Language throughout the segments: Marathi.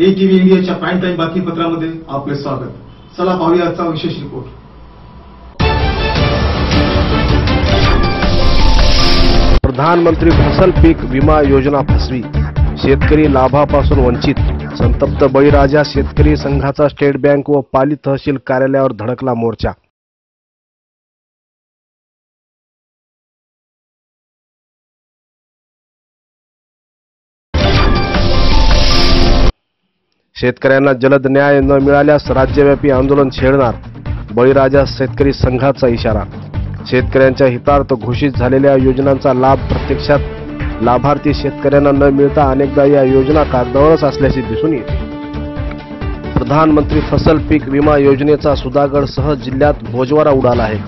ए टीव्ही इंडियाच्या प्राईम टाईम बातमीपत्रामध्ये आपले स्वागत. चला पाहूया आजचा विशेष रिपोर्ट प्रधानमंत्री फसल पीक विमा योजना फसवी. शेतकरी लाभापासून वंचित. संतप्त बळीराजा शेतकरी संघाचा स्टेट बँक व पाली तहसील कार्यालयावर धडकला मोर्चा. शेतकऱ्यांना जलद न्याय न मिळाल्यास राज्यव्यापी आंदोलन छेडणार बळीराजा शेतकरी संघाचा इशारा. शेतकऱ्यांच्या हितार्थ घोषित झालेल्या योजनांचा लाभ प्रत्यक्षात लाभार्थी शेतकऱ्यांना न मिळता अनेकदा या योजना कागदावरच असल्याचे दिसून येते. प्रधानमंत्री फसल पीक विमा योजनेचा सुधागडसह जिल्ह्यात भोजवारा उडाला आहे.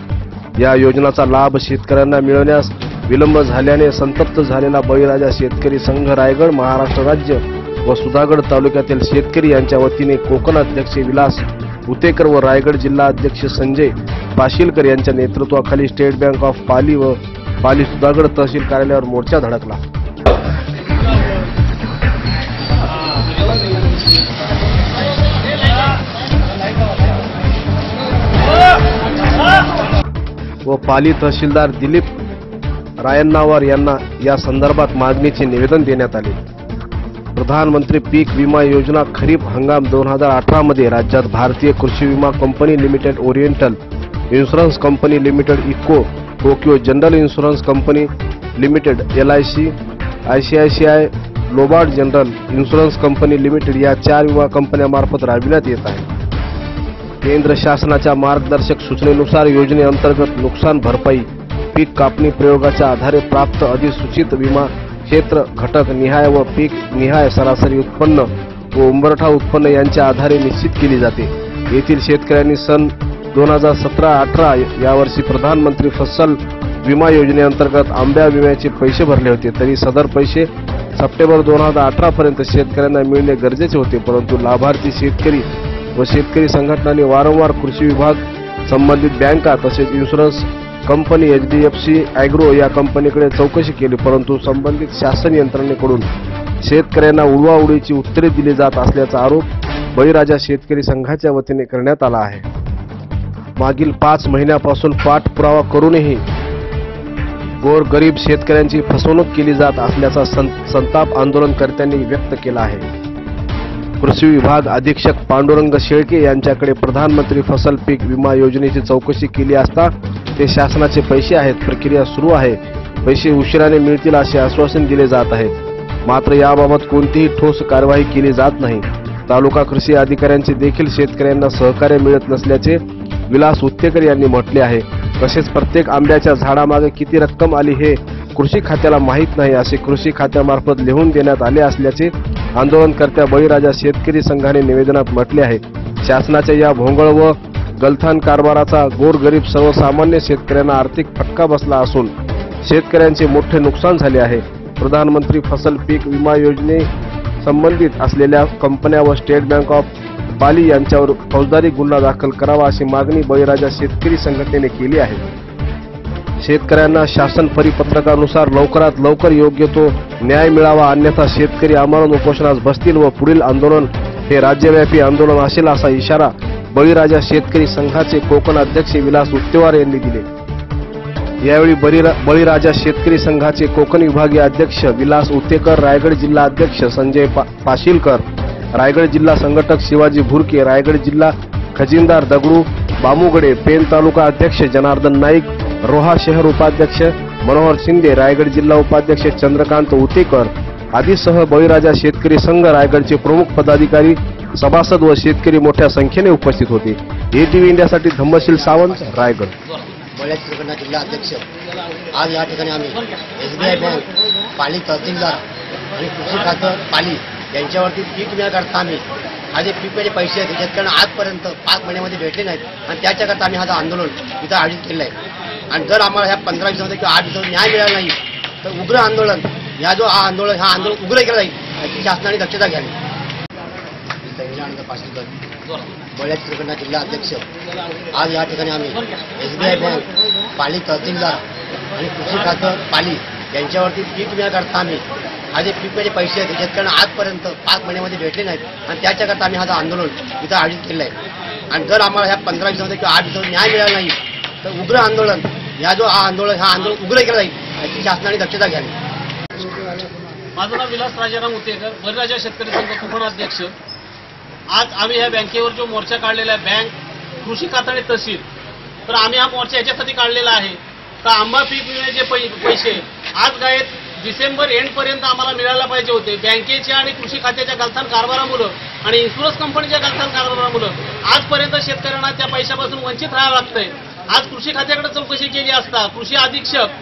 या योजनाचा लाभ शेतकऱ्यांना मिळवण्यास विलंब झाल्याने संतप्त झालेला बळीराजा शेतकरी संघ रायगड महाराष्ट्र राज्य व सुधागड तालुक्यातील शेतकरी यांच्या वतीने कोकण अध्यक्ष विलास उतेकर व रायगड जिल्हा अध्यक्ष संजय पाशीलकर यांच्या नेतृत्वाखाली स्टेट बँक ऑफ पाली व पाली सुधागड तहसील कार्यालयावर मोर्चा धडकला. व पाली तहसीलदार दिलीप रायण्णावर यांना या संदर्भात मागणीचे निवेदन देण्यात आले. प्रधानमंत्री पीक विमा योजना खरीप हंगाम दोन हजार अठरामध्ये राज्यात भारतीय कृषी विमा company limited oriental insurance company limited Iffco Tokio general insurance company limited L I C I C I C I Lombard general insurance company limited या चार विमा कंपन्यामार्फत राबविण्यात येत आहे. केंद्र शासनाच्या मार्गदर्शक सूचनेनुसार योजनेअंतर्गत नुकसान भरपाई पीक कापणी प्रयोगाच्या आधारे प्राप्त अधिसूचित विमा क्षेत्र घटक निहाय व पीक निहाय सरासरी उत्पन्न व उंबरठा उत्पन्न यांच्या आधारे निश्चित केली जाते. येथील शेतकऱ्यांनी सन दोन हजार सतरा अठरा यावर्षी प्रधानमंत्री फसल विमा योजनेअंतर्गत आंब्या विम्याचे पैसे भरले होते. तरी सदर पैसे सप्टेंबर दोन हजार अठरा पर्यंत शेतकऱ्यांना मिळणे गरजेचे होते परंतु लाभार्थी शेतकरी व शेतकरी संघटनांनी वारंवार कृषी विभाग संबंधित बँका तसेच insurance company H D F C agro या कंपनीकडे चौकशी केली परंतु संबंधित शासन यंत्रणेकडून शेतकऱ्यांना उडवाउडीची उत्तरे दिली जात असल्याचा आरोप बळीराजा शेतकरी संघाच्या वतीने करण्यात आला आहे. मागील पाच महिन्यापासून पाठपुरावा करूनही गोरगरीब शेतकऱ्यांची फसवणूक केली जात असल्याचा सं- संताप आंदोलनकर्त्यांनी व्यक्त केला आहे. कृषी विभाग अधीक्षक पांडुरंग शेळके यांच्याकडे प्रधानमंत्री फसल पीक विमा योजनेची चौकशी केली असता ते शासनाचे पैसे आहेत प्रक्रिया सुरू आहे. पैसे उशिराने मिळतील असे आश्वासन दिले जात आहे मात्र याबाबत कोणतीही ठोस कारवाई केली जात नाही. तालुका कृषी अधिकाऱ्यांचे देखील शेतकऱ्यांना सहकार्य मिळत नसल्याचे विलास उत्तेकर यांनी म्हटले आहे. तसेच प्रत्येक आंब्याच्या झाडामागे किती रक्कम आली हे कृषी खात्याला माहीत नाही असे कृषी खात्यामार्फत लिहून देण्यात आले असल्याचे आंदोलनकर्त्या बळीराजा शेतकरी संघाने निवेदनात म्हटले आहे. शासनाच्या या भोंगळ व गलथान कारभाराचा गोरगरीब सर्वसामान्य शेतकऱ्यांना आर्थिक फटका बसला असून शेतकऱ्यांचे मोठे नुकसान झाले आहे. प्रधानमंत्री फसल पीक विमा योजने संबंधित असलेल्या कंपन्या व स्टेट बँक ऑफ बाली यांच्यावर फौजदारी गुन्हा दाखल करावा अशी मागणी बळीराजा शेतकरी संघटनेने केली आहे. शेतकऱ्यांना शासन परिपत्रकानुसार लवकरात लवकर योग्य तो न्याय मिळावा अन्यथा शेतकरी आमरण उपोषणास बसतील व पुढील आंदोलन हे राज्यव्यापी आंदोलन असेल असा इशारा बळीराजा शेतकरी संघाचे कोकण अध्यक्ष विलास उत्तेवार यांनी दिले. यावेळी बळीरा- बळीराजा शेतकरी संघाचे कोकण विभागीय अध्यक्ष विलास उतेकर रायगड जिल्हा अध्यक्ष संजय पा- पाशीलकर रायगड जिल्हा संघटक शिवाजी भुरके रायगड जिल्हा खजिनदार दगडू बामुगडे पेन तालुका अध्यक्ष जनार्दन नाईक रोहा शहर उपाध्यक्ष मनोहर शिंदे रायगड जिल्हा उपाध्यक्ष चंद्रकांत उतेकर आदीसह बळीराजा शेतकरी संघ रायगडचे प्रमुख पदाधिकारी सभासद व शेतकरी मोठ्या संख्येने उपस्थित होते. एटीव्ही इंडियासाठी धम्मशील सावंत रायगड. बळ्या जिल्हा अध्यक्ष. आज या ठिकाणी आम्ही S B I bank Pali तहसीलदार आणि कृषी खातं पाली यांच्यावरती पीक विम्याकरता आम्ही हा जे पीक विम्याचे पैसे आहेत शेतकऱ्यांना आजपर्यंत पाच महिन्यामध्ये भेटले नाहीत. आणि त्याच्याकरता आम्ही हा आंदोलन इथं आयोजित केलं आहे. आणि जर आम्हाला ह्या पंधरा दिवसामध्ये किंवा आठ दिवसामध्ये न्याय मिळाला नाही तर उग्र आंदोलन ह्या जो हा आंदोलन हा आंदोलन उग्र केलं जाईल. याची शासनाने दक्षता घ्यावी. संजयानंद पाटीलकर बळ्या त्रिकंडा जिल्हा अध्यक्ष. आज या ठिकाणी आम्ही S B I bank Pali तहसीलदार आणि कृषी खातं पाली यांच्यावरती पीक विम्याकरता आम्ही. हा जे पीक विम्याचे पैसे आहेत शेतकऱ्यांना आजपर्यंत पाच महिन्यामध्ये भेटले नाहीत. आणि त्याच्याकरता आम्ही हा आंदोलन इथं आयोजित केलं आहे आणि जर आम्हाला ह्या पंधरा दिवसामध्ये किंवा आठ दिवसामध्ये न्याय मिळाला नाही तर उग्र आंदोलन या जो हा आंदोलन हा आंदोलन उग्र केलं जाईल याची शासनाने दक्षता घ्यावी. माझं नाव विलास राजाराम उतेकर. बळीराजा शेतकरी संघ कोकण अध्यक्ष. आज आम्ही ह्या बँकेवर जो मोर्चा काढलेला आहे बँक कृषी खातं आणि तहसील तर आम्ही हा मोर्चा याच्यासाठी काढलेला आहे. तर आंबा पीक विम्याचे पै पैसे आज काय डिसेंबर एंडपर्यंत आम्हाला मिळायला पाहिजे होते. बँकेच्या आणि कृषी खात्याच्या गलथान कारभारामुळं आणि इन्शुरन्स कंपनीच्या गलथान कारभारामुळं आजपर्यंत शेतकऱ्यांना त्या पैशापासून वंचित राहावं लागतंय. आज कृषी खात्याकडे चौकशी केली असता कृषी अधीक्षक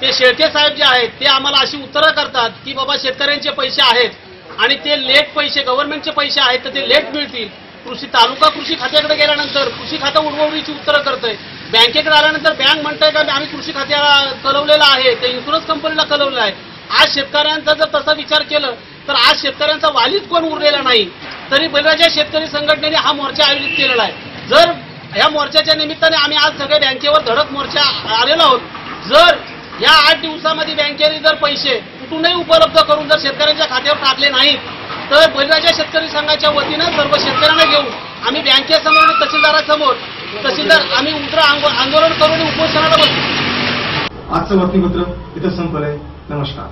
ते शेळके साहेब जे आहेत ते आम्हाला अशी उत्तरं करतात की बाबा शेतकऱ्यांचे पैसे आहेत. आणि ते लेट पैसे गव्हर्नमेंटचे पैसे आहेत तर ते लेट मिळतील. कृषी तालुका कृषी खात्याकडे गेल्यानंतर कृषी खातं उडवडीची उत्तरं करतंय. बँकेकडे आल्यानंतर बँक म्हणतंय का आम्ही कृषी खात्याला कलवलेलं आहे ते इन्शुरन्स कंपनीला कलवलं आहे. आज शेतकऱ्यांचा जर तसा विचार केला तर आज शेतकऱ्यांचा वालीच कोण उरलेला नाही. तरी बऱ्याचशा शेतकरी संघटनेने हा मोर्चा आयोजित केलेला आहे. जर या मोर्चाच्या निमित्ताने आम्ही आज सगळ्या बँकेवर धडक मोर्चा आलेलो आहोत जर या आठ दिवसामध्ये बँकेने जर पैसे कुठूनही उपलब्ध करून जर शेतकऱ्यांच्या खात्यावर टाकले नाहीत तर बळीराजा शेतकरी संघाच्या वतीनं सर्व शेतकऱ्यांना घेऊन आम्ही बँकेसमोर आणि तहसीलदारासमोर तहसीलदार आम्ही उग्र आंदोलन करून उपोषणाला बसू. आजचं बातमीपत्र इथं संपलंय. नमस्कार.